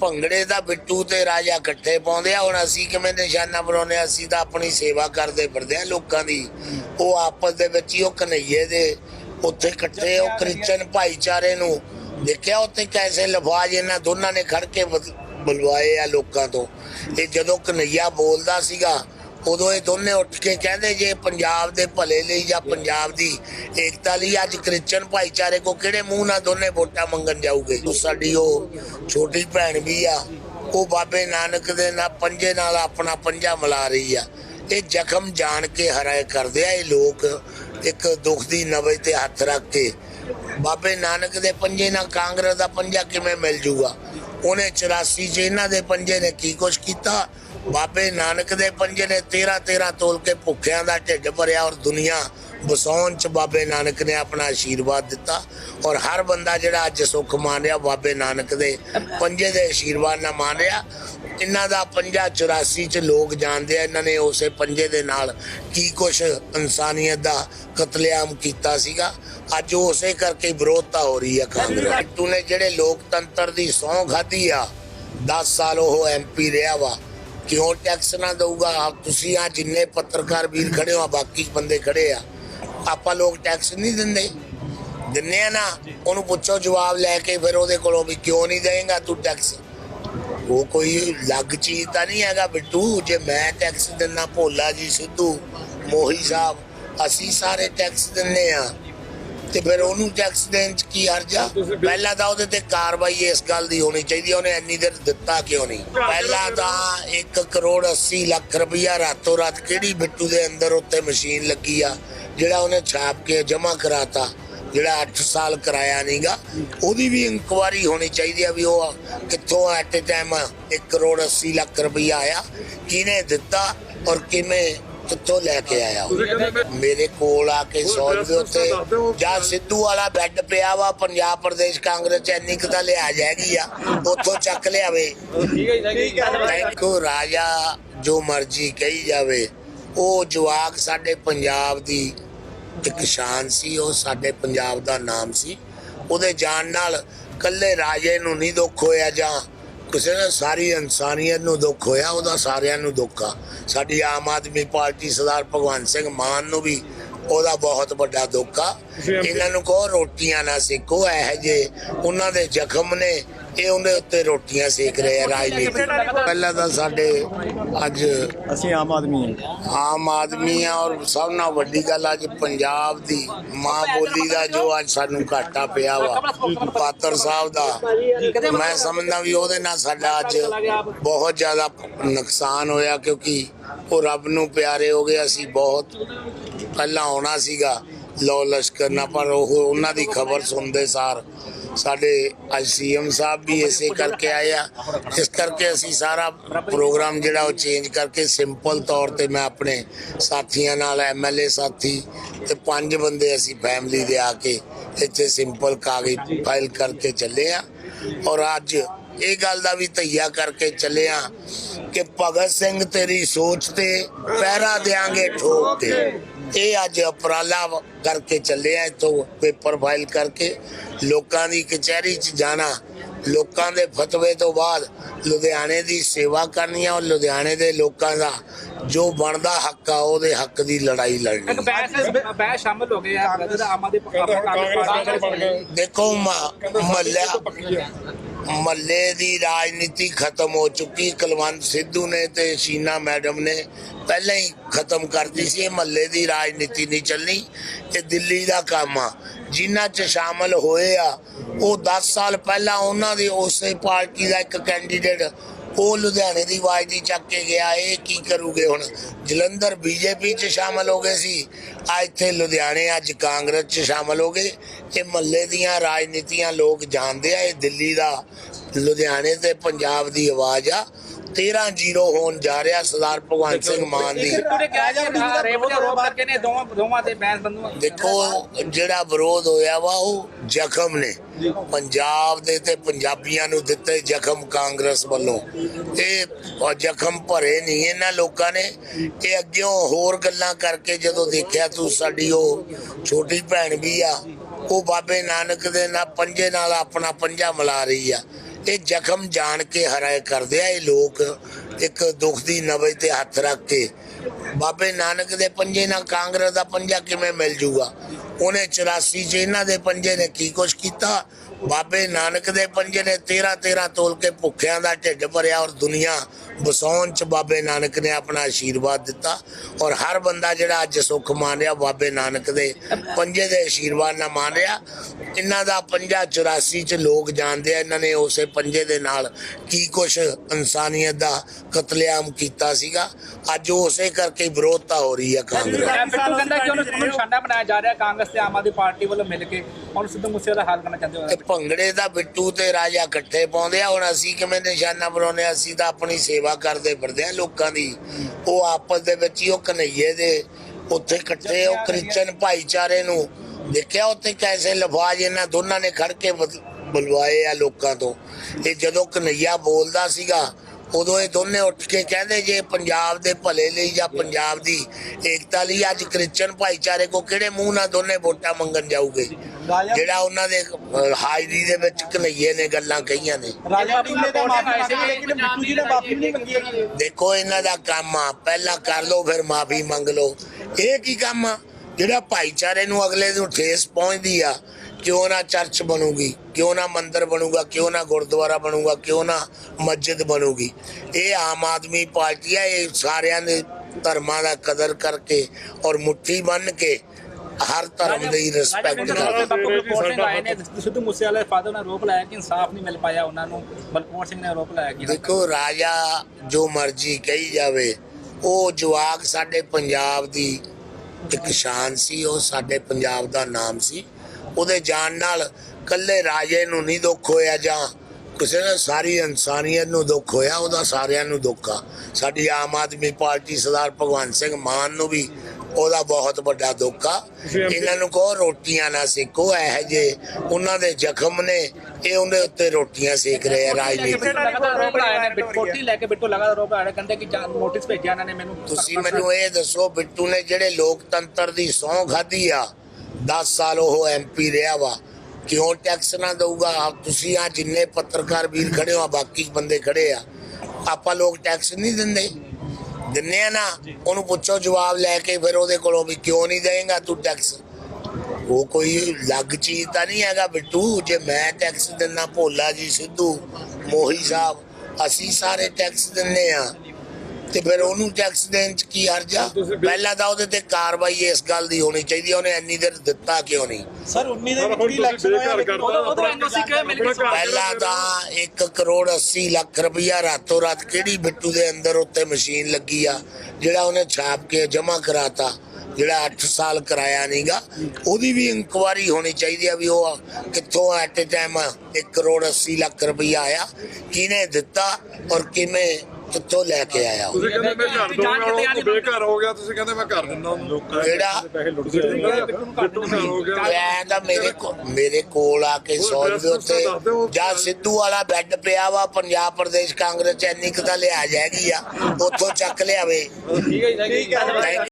ਭੰਗੜੇ ਦਾ ਬਿੱਟੂ ਤੇ ਰਾਜਾ ਇਕੱਠੇ ਪਾਉਂਦੇ ਆ, ਹੁਣ ਅਸੀਂ ਕਿਵੇਂ ਨਿਸ਼ਾਨਾ ਬਣਾਉਂਦੇ ਅਸੀਂ ਤਾਂ ਆਪਣੀ ਸੇਵਾ ਕਰਦੇ ਫਿਰਦੇ ਆ ਲੋਕਾਂ ਦੀ। ਉਹ ਆਪਸ ਦੇ ਵਿੱਚ ਹੀ ਉਹ ਕਨਈਏ ਦੇ, ਉੱਥੇ ਇਕੱਠੇ ਉਹ ਕ੍ਰਿਸਚਨ ਭਾਈਚਾਰੇ ਨੂੰ ਦੇਖਿਆ, ਉੱਥੇ ਕੈਸੇ ਲਫਾਜ਼ ਇਹਨਾਂ ਦੋਨਾਂ ਨੇ ਖੜ ਕੇ ਬੁਲਵਾਏ ਆ ਲੋਕਾਂ ਤੋਂ। ਇਹ ਜਦੋਂ ਕਨਈਆ ਬੋਲਦਾ ਸੀਗਾ ਉਦੋਂ ਇਹ ਦੋਨੇ ਉੱਠ ਕੇ ਕਹਿੰਦੇ ਜੇ ਪੰਜਾਬ ਦੇ ਭਲੇ ਲਈ ਜਾਂ ਪੰਜਾਬ ਦੀ ਏਕਤਾ ਲਈ ਅੱਜ ਕ੍ਰਿਸਚਨ ਭਾਈਚਾਰੇ ਕੋ ਕਿਹੜੇ ਮੂੰਹ ਨਾਲ ਦੋਨੇ ਵੋਟਾਂ ਮੰਗਣ ਜਾਊਗੇ? ਸਾਡੀ ਉਹ ਛੋਟੀ ਭੈਣ ਵੀ ਆ, ਉਹ ਬਾਬੇ ਨਾਨਕ ਦੇ ਨਾਲ ਪੰਜੇ ਨਾਲ ਆਪਣਾ ਪੰਜਾ ਮਿਲਾ ਰਹੀ ਆ। ਇਹ ਜ਼ਖਮ ਜਾਣ ਕੇ ਹਰਾਏ ਕਰਦੇ ਆ ਇਹ ਲੋਕ, ਇੱਕ ਦੁੱਖ ਦੀ ਨਵੇਂ ਤੇ ਹੱਥ ਰੱਖ ਕੇ। ਬਾਬੇ ਨਾਨਕ ਦੇ ਪੰਜੇ ਨਾਲ ਕਾਂਗਰਸ ਦਾ ਪੰਜਾ ਕਿਵੇਂ ਮਿਲ ਜੂਗਾ? ਉਹਨੇ 84 ਚ ਇਹਨਾਂ ਦੇ ਪੰਜੇ ਨੇ ਕੀ ਕੁਛ ਕੀਤਾ? ਬਾਬੇ ਨਾਨਕ ਦੇ ਪੰਜੇ ਨੇ 13 13 ਤੋਲ ਕੇ ਭੁੱਖਿਆਂ ਦਾ ਢਿੱਡ ਭਰਿਆ ਔਰ ਦੁਨੀਆ ਬਸੌਣ ਚ ਬਾਬੇ ਨਾਨਕ ਨੇ ਆਪਣਾ ਆਸ਼ੀਰਵਾਦ ਦਿੱਤਾ। ਔਰ ਹਰ ਬੰਦਾ ਜਿਹੜਾ ਅੱਜ ਸੁੱਖ ਮਾਣ ਰਿਹਾ ਬਾਬੇ ਨਾਨਕ ਦੇ ਪੰਜੇ ਦੇ ਆਸ਼ੀਰਵਾਦ ਨਾਲ ਮਾਣ ਰਿਹਾ ਇਹਨਾਂ ਦਾ ਪੰਜਾ 84 ਚ ਲੋਕ ਜਾਣਦੇ ਆ, ਇਹਨਾਂ ਨੇ ਉਸੇ ਪੰਜੇ ਦੇ ਨਾਲ ਕੀ ਕੁਛ ਇਨਸਾਨੀਅਤ ਦਾ ਕਤਲੇਆਮ ਕੀਤਾ ਸੀਗਾ। ਅੱਜ ਉਸੇ ਕਰਕੇ ਵਿਰੋਧਤਾ ਹੋ ਰਹੀ ਹੈ ਕਾਂਗਰਸ। ਤੂੰ ਨੇ ਜਿਹੜੇ ਲੋਕਤੰਤਰ ਦੀ ਸਹੁੰ ਖਾਧੀ ਆ 10 ਸਾਲ ਉਹ ਐਮਪੀ ਰਿਹਾ ਵਾ, ਕਿਉਂ ਟੈਕਸ ਨਾ ਦਊਗਾ? ਤੁਸੀਂ ਆ ਜਿੰਨੇ ਪੱਤਰਕਾਰ ਵੀਰ ਖੜੇ ਹੋ ਬਾਕੀ ਬੰਦੇ ਖੜੇ ਆ। ਆਪਾਂ ਲੋਕ ਟੈਕਸ ਨਹੀਂ ਦਿੰਦੇ। ਦਿੰਨੇ ਆ ਨਾ, ਉਹਨੂੰ ਪੁੱਛੋ ਜਵਾਬ ਲੈ ਕੇ, ਫਿਰ ਉਹਦੇ ਕੋਲੋਂ ਵੀ ਕਿਉਂ ਨਹੀਂ ਦੇਗਾ ਤੂੰ ਟੈਕਸ? ਉਹ ਕੋਈ ਲੱਗ ਚੀਜ਼ ਤਾਂ ਨਹੀਂ ਹੈਗਾ ਬਿੱਟੂ। ਜੇ ਮੈਂ ਟੈਕਸ ਦਿੰਨਾ ਭੋਲਾ ਜੀ ਸਿੱਧੂ ਮੋਹੀ ਸਾਹਿਬ ਅਸੀਂ ਸਾਰੇ ਟੈਕਸ ਦਿੰਨੇ ਆ ਤੇ ਫਿਰ ਉਹਨੂੰ ਟੈਕਸ ਦੇਣ ਚ ਕੀ ਹਰਜਾ ਪਹਿਲਾਂ ਤਾਂ ਉਹਦੇ ਤੇ ਕਾਰਵਾਈ ਇਸ ਗੱਲ ਦੀ ਹੋਣੀ ਚਾਹੀਦੀ ਉਹਨੇ ਇੰਨੀ ਦੇਰ ਦਿੱਤਾ ਕਿਉਂ ਨਹੀਂ? ਪਹਿਲਾਂ ਤਾਂ 1 ਕਰੋੜ 80 ਲੱਖ ਰੁਪਈਆ ਰਾਤੋਂ ਰਾਤ ਕਿਹੜੀ ਬਿੱਟੂ ਦੇ ਅੰਦਰ ਉੱਤੇ ਮਸ਼ੀਨ ਲੱਗੀ ਆ ਜਿਹੜਾ ਉਹਨੇ ਛਾਪ ਕੇ ਜਮ੍ਹਾਂ ਕਰਾਤਾ। ਜਿਹੜਾ 8 ਸਾਲ ਕਰਾਇਆ ਨਹੀਂਗਾ ਉਹਦੀ ਵੀ ਇਨਕੁਆਰੀ ਹੋਣੀ ਚਾਹੀਦੀ ਆ ਵੀ ਉਹ ਕਿੱਥੋਂ at a time 1 crore 80 lakh ਰੁਪਈਆ ਆਇਆ। ਕਿਹਨੇ ਦਿੱਤਾ ਔਰ ਕਿਵੇਂ ਕਿੱਥੋਂ ਲੈ ਕੇ ਆਇਆ ਮੇਰੇ ਕੋਲ ਆ ਕੇ ਸੋਚ ਦੇ ਉੱਤੇ ਜਾਂ ਸਿੱਧੂ ਵਾਲਾ ਬੈੱਡ ਪਿਆ ਵਾ ਪੰਜਾਬ ਪ੍ਰਦੇਸ਼ ਕਾਂਗਰਸ ਇੰਨੀ ਕੁ ਤਾਂ ਲਿਆ ਜਾਏਗੀ ਆ। ਉੱਥੋਂ ਚੱਕ ਲਿਆਵੇ। ਦੇਖੋ ਰਾਜਾ ਜੋ ਮਰਜ਼ੀ ਕਹੀ ਜਾਵੇ। ਉਹ ਜਵਾਕ ਸਾਡੇ ਪੰਜਾਬ ਦੀ ਇੱਕ ਸ਼ਾਨ ਸੀ, ਉਹ ਸਾਡੇ ਪੰਜਾਬ ਦਾ ਨਾਮ ਸੀ। ਉਹਦੇ ਜਾਣ ਨਾਲ ਕੱਲੇ ਰਾਜੇ ਨੂੰ ਨਹੀਂ ਦੁੱਖ ਹੋਇਆ ਜਾਂ ਕਿਸੇ ਨੇ ਸਾਰੀ ਇਨਸਾਨੀਅਤ ਨੂੰ ਦੁੱਖ ਹੋਇਆ, ਉਹਦਾ ਸਾਰਿਆਂ ਨੂੰ ਦੁੱਖ ਆ। ਸਾਡੀ ਆਮ ਆਦਮੀ ਪਾਰਟੀ ਸਰਦਾਰ ਭਗਵੰਤ ਸਿੰਘ ਮਾਨ ਨੂੰ ਵੀ ਉਹਦਾ ਬਹੁਤ ਵੱਡਾ ਦੁੱਖ ਆ। ਇਹਨਾਂ ਨੂੰ ਕਹੋ ਰੋਟੀਆਂ ਨਾ ਸੇਕੋ ਇਹ ਜੇ ਉਹਨਾਂ ਦੇ ਜ਼ਖਮ ਨੇ ਇਹ ਉਹਦੇ ਉੱਤੇ ਰੋਟੀਆਂ ਸੇਕ ਰਹੇ ਆ ਰਾਜਨੀਤੀ। ਪਹਿਲਾਂ ਤਾਂ ਸਾਡੇ ਅੱਜ ਅਸੀਂ ਆਮ ਆਦਮੀ ਹਾਂ। ਆਮ ਆਦਮੀ ਆ ਔਰ ਸਭ ਨਾਲ ਵੱਡੀ ਗੱਲ ਅੱਜ ਪੰਜਾਬ ਦੀ ਮਾਂ ਬੋਲੀ ਦਾ ਜੋ ਅੱਜ ਸਾਨੂੰ ਘਾਟਾ ਪਿਆ ਵਾ ਪਾਤਰ ਸਾਹਿਬ ਦਾ ਮੈਂ ਸਮਝਦਾ ਵੀ ਉਹਦੇ ਨਾਲ ਸਾਡਾ ਅੱਜ ਬਹੁਤ ਜ਼ਿਆਦਾ ਨੁਕਸਾਨ ਹੋਇਆ ਕਿਉਂਕਿ ਉਹ ਰੱਬ ਨੂੰ ਪਿਆਰੇ ਹੋ ਗਏ ਅਸੀਂ ਬਹੁਤ ਪਹਿਲਾਂ ਆਉਣਾ ਸੀਗਾ ਲੋ ਲਸ਼ਕਰ ਨਾਲ, ਪਰ ਉਹ ਉਹਨਾਂ ਦੀ ਖਬਰ ਸੁਣਦੇ ਸਾਰ ਸਾਡੇ ਅੱਜ ਸੀਐਮ ਸਾਹਿਬ ਵੀ ਇਸੇ ਕਰਕੇ ਆਏ ਆ। ਇਸ ਕਰਕੇ ਅਸੀਂ ਸਾਰਾ ਪ੍ਰੋਗਰਾਮ ਜਿਹੜਾ ਉਹ ਚੇਂਜ ਕਰਕੇ ਸਿੰਪਲ ਤੌਰ ਤੇ ਮੈਂ ਆਪਣੇ ਸਾਥੀਆਂ ਨਾਲ ਐਮਐਲਏ ਸਾਥੀ ਤੇ ਪੰਜ ਬੰਦੇ ਅਸੀਂ ਫੈਮਿਲੀ ਦੇ ਆ ਕੇ ਇੱਥੇ ਸਿੰਪਲ ਕਾਗਜ਼ ਫਾਈਲ ਕਰਕੇ ਚੱਲੇ ਆ। ਔਰ ਅੱਜ ਇਹ ਗੱਲ ਦਾ ਵੀ ਤਈਆ ਕਰਕੇ ਚੱਲੇ ਆ ਕਿ ਭਗਤ ਸਿੰਘ ਤੇਰੀ ਸੋਚ ਤੇ ਪਹਿਰਾ ਦੇਾਂਗੇ ਠੋਕ ਕੇ। ਇਹ ਅੱਜ ਉਪਰਾਲਾ ਕਰਕੇ ਚੱਲੇ ਆ ਇਥੋਂ ਪੇਪਰ ਫਾਈਲ ਕਰਕੇ। ਲੋਕਾਂ ਦੀ ਕਚਹਿਰੀ 'ਚ ਜਾਣਾ ਲੋਕਾਂ ਦੇ ਫਤਵੇ ਤੋਂ ਬਾਅਦ ਲੁਧਿਆਣੇ ਦੀ ਸੇਵਾ ਕਰਨੀ ਆ ਔਰ ਲੁਧਿਆਣੇ ਦੇ ਲੋਕਾਂ ਦਾ ਜੋ ਬਣਦਾ ਹੱਕ ਆ ਉਹਦੇ ਹੱਕ ਦੀ ਲੜਾਈ ਲੜਨੀ। ਇੱਕ ਬਹਿਸ ਬਹਿਸ ਸ਼ਾਮਲ ਹੋ ਗਏ ਆ ਬ੍ਰਦਰ ਆਮ ਆਦਮੀ ਪਾਰਟੀ ਦੇਖੋ ਮਹੱਲਾ ਮੱਲੇ ਦੀ ਰਾਜਨੀਤੀ ਖਤਮ ਹੋ ਚੁੱਕੀ। ਕੁਲਵੰਤ ਸਿੱਧੂ ਨੇ ਤੇ ਸ਼ੀਨਾ ਮੈਡਮ ਨੇ ਪਹਿਲਾਂ ਹੀ ਖਤਮ ਕਰਤੀ ਸੀ। ਇਹ ਮੱਲੇ ਦੀ ਰਾਜਨੀਤੀ ਨਹੀਂ ਚੱਲਣੀ, ਇਹ ਦਿੱਲੀ ਦਾ ਕੰਮ ਆ। ਜਿਨ੍ਹਾਂ ਚ ਸ਼ਾਮਲ ਹੋਏ ਆ, ਉਹ 10 ਸਾਲ ਪਹਿਲਾਂ ਉਹਨਾਂ ਦੀ ਉਸੇ ਪਾਰਟੀ ਦਾ ਇੱਕ ਕੈਂਡੀਡੇਟ ਉਹ ਲੁਧਿਆਣੇ ਦੀ ਆਵਾਜ਼ ਦੀ ਚੱਕ ਕੇ ਗਿਆ, ਇਹ ਕੀ ਕਰੂਗੇ ਹੁਣ? ਜਲੰਧਰ ਬੀਜੇਪੀ ਚ ਸ਼ਾਮਲ ਹੋ ਗਏ ਸੀ। ਆ ਇੱਥੇ ਲੁਧਿਆਣੇ, ਅੱਜ ਕਾਂਗਰਸ ਚ ਸ਼ਾਮਲ ਹੋ ਗਏ। ਇਹ ਮੱਲੇ ਦੀਆਂ ਰਾਜਨੀਤੀਆਂ ਲੋਕ ਜਾਣਦੇ ਆ, ਇਹ ਦਿੱਲੀ ਦਾ, ਲੁਧਿਆਣੇ ਤੇ ਪੰਜਾਬ ਦੀ ਆਵਾਜ਼ ਆ। 13-0 ਹੋਣ ਜਾ ਰਿਹਾ ਸਰਦਾਰ ਭਗਵੰਤ ਸਿੰਘ ਮਾਨ ਦੀ। ਪੂਰੇ ਰੇਪ ਕਰਕੇ ਨੇ ਦੋਵਾਂ ਦੋਵਾਂ ਤੇ ਦੇਖੋ ਜਿਹੜਾ ਵਿਰੋਧ ਹੋਇਆ ਵਾ ਉਹ ਜ਼ਖਮ ਨੇ। ਪੰਜਾਬ ਦੇ ਤੇ ਪੰਜਾਬੀਆਂ ਨੂੰ ਦਿੱਤੇ ਜ਼ਖਮ ਕਾਂਗਰਸ ਵੱਲੋਂ। ਇਹ ਜ਼ਖਮ ਭਰੇ ਨਹੀਂ ਇਹਨਾਂ ਲੋਕਾਂ ਨੇ। ਇਹ ਅੱਗਿਓਂ ਹੋਰ ਗੱਲਾਂ ਕਰਕੇ ਜਦੋਂ ਦੇਖਿਆ ਤੂੰ ਸਾਡੀ ਉਹ ਛੋਟੀ ਭੈਣ ਵੀ ਆ ਉਹ ਬਾਬੇ ਨਾਨਕ ਦੇ ਨਾਲ ਪੰਜੇ ਨਾਲ ਆਪਣਾ ਪੰਜਾ ਮਿਲਾ ਰਹੀ ਆ। ਇਹ ਜ਼ਖਮ ਜਾਣ ਕੇ ਹਰਾਏ ਕਰਦੇ ਆ, ਇਹ ਲੋਕ ਇੱਕ ਦੁੱਖ ਦੀ ਨਵੇ ਤੇ ਹੱਥ ਰੱਖ ਕੇ ਬਾਬੇ ਨਾਨਕ ਦੇ ਪੰਜੇ ਨਾਲ ਕਾਂਗਰਸ ਦਾ ਪੰਜਾ ਕਿਵੇਂ ਮਿਲ ਜੂਗਾ? ਉਹਨੇ 84 ਚ ਇਹਨਾਂ ਦੇ ਪੰਜੇ ਨੇ ਕੀ ਕੁਛ ਕੀਤਾ? ਬਾਬੇ ਨਾਨਕ ਦੇ ਪੰਜੇ ਨੇ 13 13 ਤੋਲ ਕੇ ਭੁੱਖਿਆਂ ਦਾ ਢਿੱਡ ਭਰਿਆ ਔਰ ਦੁਨੀਆ ਬਸਾਉਣ ਚ ਬਾਬੇ ਨਾਨਕ ਨੇ ਆਪਣਾ ਆਸ਼ੀਰਵਾਦ ਦਿੱਤਾ। ਔਰ ਹਰ ਬੰਦਾ ਜਿਹੜਾ ਅੱਜ ਸੁੱਖ ਮਾਣ ਰਿਹਾ ਬਾਬੇ ਨਾਨਕ ਦੇ ਪੰਜੇ ਦੇ ਆਸ਼ੀਰਵਾਦ ਨਾਲ ਮਾਣ ਰਿਹਾ ਇਹਨਾਂ ਦਾ ਪੰਜਾ 84 ਚ ਲੋਕ ਜਾਣਦੇ ਆ, ਇਹਨਾਂ ਨੇ ਉਸੇ ਪੰਜੇ ਦੇ ਨਾਲ ਕੀ ਕੁਛ ਇਨਸਾਨੀਅਤ ਦਾ ਕਤਲੇਆਮ ਕੀਤਾ ਸੀਗਾ। ਅੱਜ ਉਸੇ ਕਰਕੇ ਵਿਰੋਧਤਾ ਹੋ ਰਹੀ ਹੈ ਕਾਂਗਰਸ। ਬਿੱਟੂ ਕਹਿੰਦਾ ਕਿ ਉਹਨੂੰ ਨਿਸ਼ਾਨਾ ਬਣਾਇਆ ਜਾ ਰਿਹਾ, ਕਾਂਗਰਸ ਤੇ ਆਮ ਆਦਮੀ ਪਾਰਟੀ ਵੱਲੋਂ ਮਿਲ ਕੇ ਹੁਣ ਸਿੱਧੂ ਮੂਸੇ ਦਾ ਹੱਲ ਕਰਨਾ ਚਾਹੁੰਦੇ ਤੇ ਹੋ ਭੰਗੜੇ ਦਾ ਬਿੱਟੂ ਤੇ ਰਾਜਾ ਇਕੱਠੇ ਪਾਉਂਦੇ ਆ। ਹੁਣ ਅਸੀਂ ਕਿਵੇਂ ਨਿਸ਼ਾਨਾ ਬਣਾਉਂਦੇ ਆ? ਅਸੀਂ ਤਾਂ ਆਪਣੀ ਸੇਵਾ ਕਰਦੇ ਫਿਰਦੇ ਆ ਲੋਕਾਂ ਦੀ। ਉਹ ਆਪਸ ਦੇ ਵਿੱਚ ਹੀ ਉਹ ਕਨਈਏ ਦੇ। ਉੱਥੇ ਇਕੱਠੇ ਉਹ ਕ੍ਰਿਸਚਨ ਭਾਈਚਾਰੇ ਨੂੰ ਦੇਖਿਆ ਉੱਥੇ ਕੈਸੇ ਲਫਾਜ਼ ਇਹਨਾਂ ਦੋਨਾਂ ਨੇ ਖੜ ਕੇ ਬੁਲਵਾਏ ਆ ਲੋਕਾਂ ਤੋਂ। ਇਹ ਜਦੋਂ ਕਨਈਆ ਬੋਲਦਾ ਸੀਗਾ ਉਦੋਂ ਇਹ ਦੋਨੇ ਉੱਠ ਕੇ ਕਹਿੰਦੇ ਜੇ ਪੰਜਾਬ ਦੇ ਭਲੇ ਲਈ ਜਾਂ ਪੰਜਾਬ ਦੀ ਏਕਤਾ ਲਈ ਅੱਜ ਕ੍ਰਿਸਚਨ ਭਾਈਚਾਰੇ ਕੋ ਕਿਹੜੇ ਮੂੰਹ ਨਾਲ ਦੋਨੇ ਵੋਟਾਂ ਮੰਗਣ ਜਾਊਗੇ? ਜਿਹੜਾ ਉਹਨਾਂ ਦੇ ਹਾਜ਼ਰੀ ਦੇ ਵਿੱਚ ਕਨਈਏ ਨੇ ਗੱਲਾਂ ਕਹੀਆਂ ਨੇ। ਰਾਜਾ ਟਿੱਲੇ ਦਾ ਮਾਫੀ ਮੰਗੀ ਲੇਕਿਨ ਬਿੱਟੂ ਜੀ ਨੇ ਮਾਫੀ ਨਹੀਂ ਮੰਗੀ ਹੈਗੀ। ਦੇਖੋ ਇਹਨਾਂ ਦਾ ਕੰਮ ਆ ਪਹਿਲਾਂ ਕਰ ਲਓ ਫਿਰ ਮਾਫੀ ਮੰਗ ਲਓ। ਇਹ ਕੀ ਕੰਮ ਆ? ਜਿਹੜਾ ਭਾਈਚਾਰੇ ਨੂੰ ਅਗਲੇ ਨੂੰ ਠੇਸ ਪਹੁੰਚਦੀ ਆ ਕਿਉਂ ਨਾ ਚਰਚ ਬਣੂਗੀ? ਕਿਉਂ ਨਾ ਮੰਦਿਰ ਬਣੂਗਾ? ਕਿਉਂ ਨਾ ਗੁਰਦੁਆਰਾ ਬਣੂਗਾ? ਕਿਉਂ ਨਾ ਮਸਜਿਦ ਬਣੂਗੀ? ਇਹ ਆਮ ਆਦਮੀ ਪਾਰਟੀ ਆ ਇਹ ਸਾਰਿਆਂ ਦੇ ਧਰਮਾਂ ਦਾ ਕਦਰ ਕਰਕੇ ਔਰ ਮੁੱਠੀ ਬੰਨ ਕੇ ਹਰ ਧਰਮ ਦੀ ਰਿਸਪੈਕਟ ਕਰਦੇ। ਬਾਪੂ ਬਲਕੌਰ ਸਿੰਘ ਆਏ ਨੇ ਸਿੱਧੂ ਮੂਸੇ ਵਾਲੇ ਫਾਦਰ ਨੇ ਆਰੋਪ ਲਾਇਆ ਕਿ ਇਨਸਾਫ ਨਹੀਂ ਮਿਲ ਪਾਇਆ ਉਹਨਾਂ ਨੂੰ। ਬਲਕੌਰ ਸਿੰਘ ਨੇ ਆਰੋਪ ਲਾਇਆ ਕਿ ਦੇਖੋ ਰਾਜਾ ਜੋ ਮਰਜ਼ੀ ਕਹੀ ਜਾਵੇ ਉਹ ਜਵਾਕ ਸਾਡੇ ਪੰਜਾਬ ਦੀ ਇੱਕ ਸ਼ਾਨ ਸੀ ਉਹ ਸਾਡੇ ਪੰਜਾਬ ਦਾ ਨਾਮ ਸੀ। ਉਹਦੇ ਜਾਣ ਨਾਲ ਕੱਲੇ ਰਾਜੇ ਨੂੰ ਨਹੀਂ ਦੁੱਖ ਹੋਇਆ ਜਾਂ ਕਿਸੇ ਨੇ ਸਾਰੀ ਇਨਸਾਨੀਅਤ ਨੂੰ ਦੁੱਖ ਹੋਇਆ ਉਹਦਾ ਸਾਰਿਆਂ ਨੂੰ ਦੁੱਖ ਆ। ਸਾਡੀ ਆਮ ਆਦਮੀ ਪਾਰਟੀ ਸਰਦਾਰ ਭਗਵੰਤ ਸਿੰਘ ਮਾਨ ਨੂੰ ਵੀ ਉਹਦਾ ਬਹੁਤ ਵੱਡਾ ਦੁੱਖ ਆ। ਇਹਨਾਂ ਨੂੰ ਕਹੋ ਰੋਟੀਆਂ ਨਾ ਸੇਕੋ ਇਹ ਜੇ ਉਹਨਾਂ ਦੇ ਜ਼ਖਮ ਨੇ ਇਹ ਉਹਦੇ ਉੱਤੇ ਰੋਟੀਆਂ ਸੇਕ ਰਹੇ ਆ ਰਾਜਨੀਤੀ। ਨੇ ਬਿੱਟੂ ਲੈ ਕੇ ਬਿੱਟੂ ਲਗਾਤਾਰ ਆਰੋਪ ਲਾਇਆ ਕਹਿੰਦੇ ਕਿ ਨੋਟਿਸ ਭੇਜਿਆ ਇਹਨਾਂ ਨੇ ਮੈਨੂੰ। ਤੁਸੀਂ ਮੈਨੂੰ ਇਹ ਦੱਸੋ ਬਿੱਟੂ ਨੇ ਜਿਹੜੇ ਲੋਕਤੰਤਰ ਦੀ ਸਹੁੰ ਖਾਧੀ ਆ 10 ਸਾਲ ਉਹ ਐਮਪੀ ਰਿਹਾ ਵਾ। ਕਿਉਂ ਟੈਕਸ ਨਾ ਦਊਗਾ? ਤੁਸੀਂ ਆ ਜਿੰਨੇ ਪੱਤਰਕਾਰ ਵੀਰ ਖੜੇ ਹੋ ਬਾਕੀ ਬੰਦੇ ਖੜੇ ਆ। ਆਪਾਂ ਲੋਕ ਟੈਕਸ ਨਹੀਂ ਦਿੰਦੇ। ਦਿੰਨੇ ਆ ਨਾ, ਉਹਨੂੰ ਪੁੱਛੋ ਜਵਾਬ ਲੈ ਕੇ, ਫਿਰ ਉਹਦੇ ਕੋਲੋਂ ਵੀ ਕਿਉਂ ਨਹੀਂ ਦੇਂਗਾ ਤੂੰ ਟੈਕਸ ਉਹ ਕੋਈ ਲੱਗ ਚੀਜ਼ ਤਾਂ ਨਹੀਂ ਹੈਗਾ ਬਿੱਟੂ। ਜੇ ਮੈਂ ਟੈਕਸ ਦਿੰਨਾ ਭੋਲਾ ਜੀ ਸਿੱਧੂ, ਮੋਹੀ ਸਾਹਿਬ, ਅਸੀਂ ਸਾਰੇ ਟੈਕਸ ਦਿੰਨੇ ਆ। ਤੇ ਫਿਰ ਉਹਨੂੰ ਟੈਕਸ ਦੇਣ ਚ ਕੀ ਹਰਜਾ ਪਹਿਲਾਂ ਤਾਂ ਉਹਦੇ ਤੇ ਕਾਰਵਾਈ ਇਸ ਗੱਲ ਦੀ ਹੋਣੀ ਚਾਹੀਦੀ ਹੈ, ਉਹਨੇ ਇੰਨੀ ਦੇਰ ਦਿੱਤਾ ਕਿਉਂ ਨਹੀਂ? ਸਰ 19 ਦੇ ਵਿੱਚ ਇਲੈਕਸ਼ਨ ਹੋਇਆ ਪਹਿਲਾਂ ਤਾਂ 1 ਕਰੋੜ 80 ਲੱਖ ਰੁਪਇਆ ਰਾਤੋਂ ਰਾਤ ਕਿਹੜੀ ਬਿੱਟੂ ਦੇ ਅੰਦਰ ਉੱਤੇ ਮਸ਼ੀਨ ਲੱਗੀ ਆ ਜਿਹੜਾ ਉਹਨੇ ਛਾਪ ਕੇ ਜਮ੍ਹਾਂ ਕਰਾਤਾ ਜਿਹੜਾ 8 ਸਾਲ ਕਰਾਇਆ ਨਹੀਂਗਾ ਉਹਦੀ ਵੀ ਇਨਕੁਆਰੀ ਹੋਣੀ ਚਾਹੀਦੀ ਆ ਵੀ ਉਹ ਕਿੱਥੋਂ ਐਟ ਟਾਈਮ 1 ਕਰੋੜ 80 ਲੱਖ ਰੁਪਇਆ ਆਇਆ ਕਿਹਨੇ ਦਿੱਤਾ ਔਰ ਕਿਵੇਂ ਕਿੱਥੋਂ ਲੈ ਕੇ ਆਇਆ ਉਹ? ਤੁਸੀਂ ਕਹਿੰਦੇ ਮੈਂ ਘਰ ਦਊਂਗਾ ਉਹ ਬੇਘਰ ਹੋ ਗਿਆ ਤੁਸੀਂ ਕਹਿੰਦੇ ਮੈਂ ਘਰ ਦਿੰਦਾ ਉਹਨੂੰ ਜਿਹੜਾ ਤੁਸੀਂ ਕਹਿੰਦੇ ਬਿੱਟੂ ਘਰ ਹੋ ਗਿਆ ਮੈਂ ਤਾਂ ਮੇਰੇ ਕੋ ਮੇਰੇ ਕੋਲ ਆ ਕੇ ਸੋਚ ਦੇ ਉੱਤੇ ਜਾਂ ਸਿੱਧੂ ਵਾਲਾ ਬੈੱਡ ਪਿਆ ਵਾ ਪੰਜਾਬ ਪ੍ਰਦੇਸ਼ ਕਾਂਗਰਸ ਚ ਇੰਨੀ ਕੁ ਤਾਂ ਲਿਆ ਜਾਏਗੀ ਆ ਉੱਥੋਂ ਚੱਕ ਲਿਆਵੇ ਠੀਕ ਹੈ Thank you.